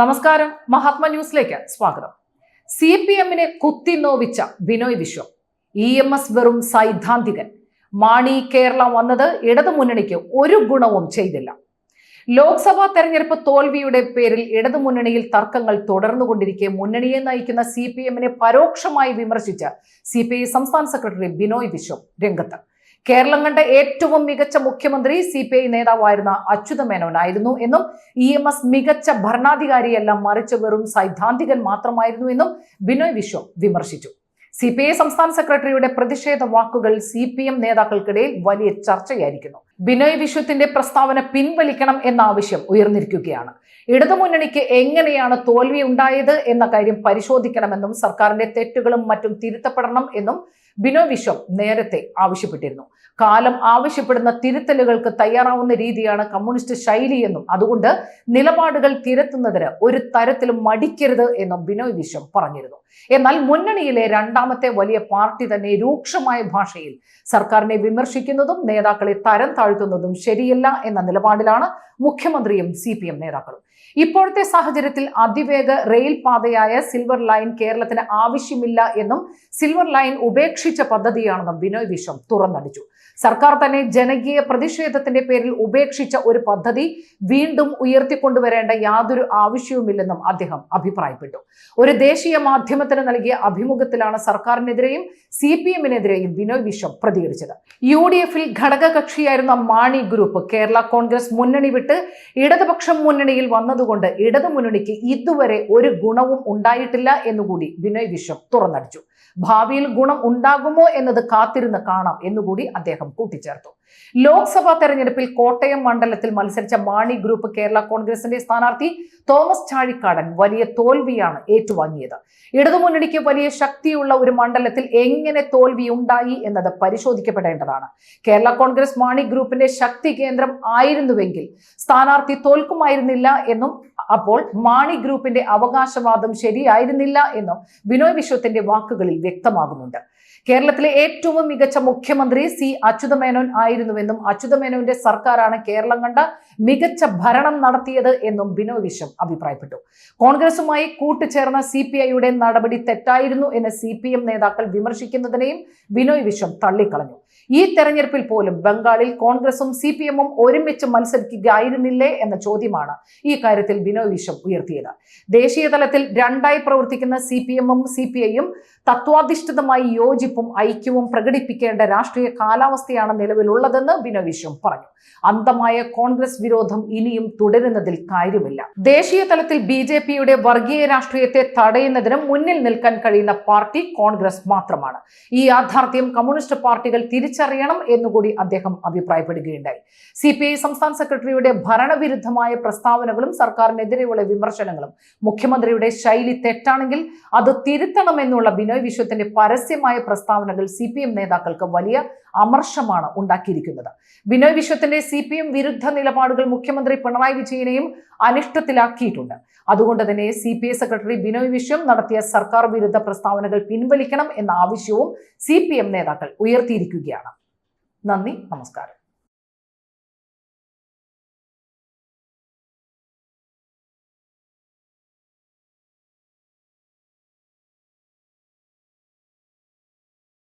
നമസ്കാരം. മഹാത്മ ന്യൂസിലേക്ക് സ്വാഗതം. സി പി എമ്മിനെ കുത്തിനോവിച്ച Binoy Viswam. E M S വെറും സൈദ്ധാന്തികൻ. മാണി കേരള വന്നത് ഇടതുമുന്നണിക്ക് ഒരു ഗുണവും ചെയ്തില്ല. ലോക്സഭാ തെരഞ്ഞെടുപ്പ് തോൽവിയുടെ പേരിൽ ഇടതു ഇടതുമുന്നണിയിൽ തർക്കങ്ങൾ തുടർന്നുകൊണ്ടിരിക്കെ മുന്നണിയെ നയിക്കുന്ന സി പി എമ്മിനെ പരോക്ഷമായി വിമർശിച്ച സി പി ഐ സംസ്ഥാന സെക്രട്ടറി ബിനോയ് വിശ്വം രംഗത്ത്. കേരളം കണ്ട ഏറ്റവും മികച്ച മുഖ്യമന്ത്രി സി പി ഐ നേതാവായിരുന്ന അച്യുത മേനോനായിരുന്നു എന്നും ഇ എം എസ് മികച്ച ഭരണാധികാരിയെല്ലാം മറിച്ച് വെറും സൈദ്ധാന്തികൻ മാത്രമായിരുന്നു എന്നും ബിനോയ് വിശ്വം വിമർശിച്ചു. സി പി ഐ സംസ്ഥാന സെക്രട്ടറിയുടെ പ്രതിഷേധ വാക്കുകൾ സി പി എം നേതാക്കൾക്കിടയിൽ വലിയ ചർച്ചയായിരിക്കുന്നു. ബിനോയ് വിശ്വത്തിന്റെ പ്രസ്താവന പിൻവലിക്കണം എന്ന ആവശ്യം ഉയർന്നിരിക്കുകയാണ്. ഇടതുമുന്നണിക്ക് എങ്ങനെയാണ് തോൽവി ഉണ്ടായത് എന്ന കാര്യം പരിശോധിക്കണമെന്നും സർക്കാരിന്റെ തെറ്റുകളും മറ്റും തിരുത്തപ്പെടണം എന്നും ബിനോയ് വിശ്വം നേരത്തെ ആവശ്യപ്പെട്ടിരുന്നു. കാലം ആവശ്യപ്പെടുന്ന തിരുത്തലുകൾക്ക് തയ്യാറാവുന്ന രീതിയാണ് കമ്മ്യൂണിസ്റ്റ് ശൈലിയെന്നും അതുകൊണ്ട് നിലപാടുകൾ തിരുത്തുന്നതിന് ഒരു തരത്തിലും മടിക്കരുത് എന്നും ബിനോയ് വിശ്വം പറഞ്ഞിരുന്നു. എന്നാൽ മുന്നണിയിലെ രണ്ടാമത്തെ വലിയ പാർട്ടി തന്നെ രൂക്ഷമായ ഭാഷയിൽ സർക്കാരിനെ വിമർശിക്കുന്നതും നേതാക്കളെ തരം താഴ്ത്തുന്നതും ശരിയല്ല എന്ന നിലപാടിലാണ് മുഖ്യമന്ത്രിയും സി പി എം നേതാക്കളും. ഇപ്പോഴത്തെ സാഹചര്യത്തിൽ അതിവേഗ റെയിൽ പാതയായ സിൽവർ ലൈൻ കേരളത്തിന് ആവശ്യമില്ല എന്നും സിൽവർ ലൈൻ ഉപേക്ഷിച്ച പദ്ധതിയാണെന്നും ബിനോയ് വിശ്വം തുറന്നടിച്ചു. സർക്കാർ തന്നെ ജനകീയ പ്രതിഷേധത്തിന്റെ പേരിൽ ഉപേക്ഷിച്ച ഒരു പദ്ധതി വീണ്ടും ഉയർത്തിക്കൊണ്ടുവരേണ്ട യാതൊരു ആവശ്യവുമില്ലെന്നും അദ്ദേഹം അഭിപ്രായപ്പെട്ടു. ഒരു ദേശീയ മാധ്യമത്തിന് നൽകിയ അഭിമുഖത്തിലാണ് സർക്കാരിനെതിരെയും സി പി എമ്മിനെതിരെയും ബിനോയ് വിശ്വം പ്രതികരിച്ചത്. യു ഡി എഫിൽ ഘടകകക്ഷിയായിരുന്ന മാണി ഗ്രൂപ്പ് കേരള കോൺഗ്രസ് മുന്നണി വിട്ട് ഇടതുപക്ഷം മുന്നണിയിൽ വന്നതുകൊണ്ട് ഇടതു മുന്നണിക്ക് ഇതുവരെ ഒരു ഗുണവും ഉണ്ടായിട്ടില്ല എന്നുകൂടി ബിനോയ് വിശ്വം തുറന്നടിച്ചു. ഭാവിയിൽ ഗുണം ഉണ്ടാകുമോ എന്നത് കാത്തിരുന്ന് കാണാം എന്നുകൂടി അദ്ദേഹം കൂട്ടിച്ചേർത്തു. ലോക്സഭാ തെരഞ്ഞെടുപ്പിൽ കോട്ടയം മണ്ഡലത്തിൽ മത്സരിച്ച മാണി ഗ്രൂപ്പ് കേരള കോൺഗ്രസിന്റെ സ്ഥാനാർത്ഥി തോമസ് ചാഴിക്കാടൻ വലിയ തോൽവിയാണ് ഏറ്റുവാങ്ങിയത്. ഇടതുമുന്നണിക്ക് വലിയ ശക്തിയുള്ള ഒരു മണ്ഡലത്തിൽ എങ്ങനെ തോൽവി ഉണ്ടായി എന്നത് പരിശോധിക്കപ്പെടേണ്ടതാണ്. കേരള കോൺഗ്രസ് മാണി ഗ്രൂപ്പിന്റെ ശക്തി കേന്ദ്രം ആയിരുന്നുവെങ്കിൽ സ്ഥാനാർത്ഥി തോൽക്കുമായിരുന്നില്ല എന്നും അപ്പോൾ മാണി ഗ്രൂപ്പിന്റെ അവകാശവാദം ശരിയായിരുന്നില്ല എന്നും ബിനോയ് വിശ്വത്തിന്റെ വാക്കുകളിൽ വ്യക്തമാകുന്നുണ്ട്. കേരളത്തിലെ ഏറ്റവും മികച്ച മുഖ്യമന്ത്രി സി അച്യുതമേനോൻ ആയിരുന്നുവെന്നും അച്യുതമേനോന്റെ സർക്കാരാണ് കേരളം കണ്ട മികച്ച ഭരണം നടത്തിയത് എന്നും ബിനോയ് വിശ്വം അഭിപ്രായപ്പെട്ടു. കോൺഗ്രസുമായി കൂട്ടുചേർന്ന സി പി ഐയുടെ നടപടി തെറ്റായിരുന്നു എന്ന് സി പി എം നേതാക്കൾ വിമർശിക്കുന്നതിനെയും ബിനോയ് വിശ്വം തള്ളിക്കളഞ്ഞു. ഈ തെരഞ്ഞെടുപ്പിൽ പോലും ബംഗാളിൽ കോൺഗ്രസും സി പി എമ്മും ഒരുമിച്ച് മത്സരിക്കുകയായിരുന്നില്ലേ എന്ന ചോദ്യമാണ് ഈ കാര്യത്തിൽ വിശ്വം ഉയർത്തിയത്. ദേശീയ തലത്തിൽ രണ്ടായി പ്രവർത്തിക്കുന്ന സി പി എമ്മും സി പി ഐയും തത്വാധിഷ്ഠിതമായി യോജിപ്പും ഐക്യവും പ്രകടിപ്പിക്കേണ്ട രാഷ്ട്രീയ കാലാവസ്ഥയാണ് നിലവിലുള്ളതെന്ന് ബിനോയ് വിശ്വം പറഞ്ഞു. അന്തമായ കോൺഗ്രസ് വിരോധം ഇനിയും തുടരുന്നതിൽ കാര്യമില്ല. ദേശീയ തലത്തിൽ ബി ജെ പിയുടെ വർഗീയ രാഷ്ട്രീയത്തെ തടയുന്നതിന് മുന്നിൽ നിൽക്കാൻ കഴിയുന്ന പാർട്ടി കോൺഗ്രസ് മാത്രമാണ്. ഈ യാഥാർത്ഥ്യം കമ്മ്യൂണിസ്റ്റ് പാർട്ടികൾ തിരിച്ചറിയണം എന്നുകൂടി അദ്ദേഹം അഭിപ്രായപ്പെടുകയുണ്ടായി. സി സംസ്ഥാന സെക്രട്ടറിയുടെ ഭരണവിരുദ്ധമായ പ്രസ്താവനകളും സർക്കാരിനെതിരെയുള്ള വിമർശനങ്ങളും മുഖ്യമന്ത്രിയുടെ ശൈലി തെറ്റാണെങ്കിൽ അത് തിരുത്തണമെന്നുള്ള ബിനോയ് വിശ്വത്തിന്റെ പരസ്യമായ പ്രസ്താവനകൾ സി നേതാക്കൾക്ക് വലിയ അമർഷമാണ് ഉണ്ടാക്കിയിരിക്കുന്നത്. ബിനോയ് വിശ്വത്തിന്റെ സി പി എം വിരുദ്ധ നിലപാടുകൾ മുഖ്യമന്ത്രി പിണറായി വിജയനെയും അനിഷ്ടത്തിലാക്കിയിട്ടുണ്ട്. അതുകൊണ്ട് തന്നെ C P I secretary Binoy Viswam നടത്തിയ സർക്കാർ വിരുദ്ധ പ്രസ്താവനകൾ പിൻവലിക്കണം എന്ന ആവശ്യവും സി പി എം നേതാക്കൾ ഉയർത്തിയിരിക്കുകയാണ്. നന്ദി നമസ്കാരം.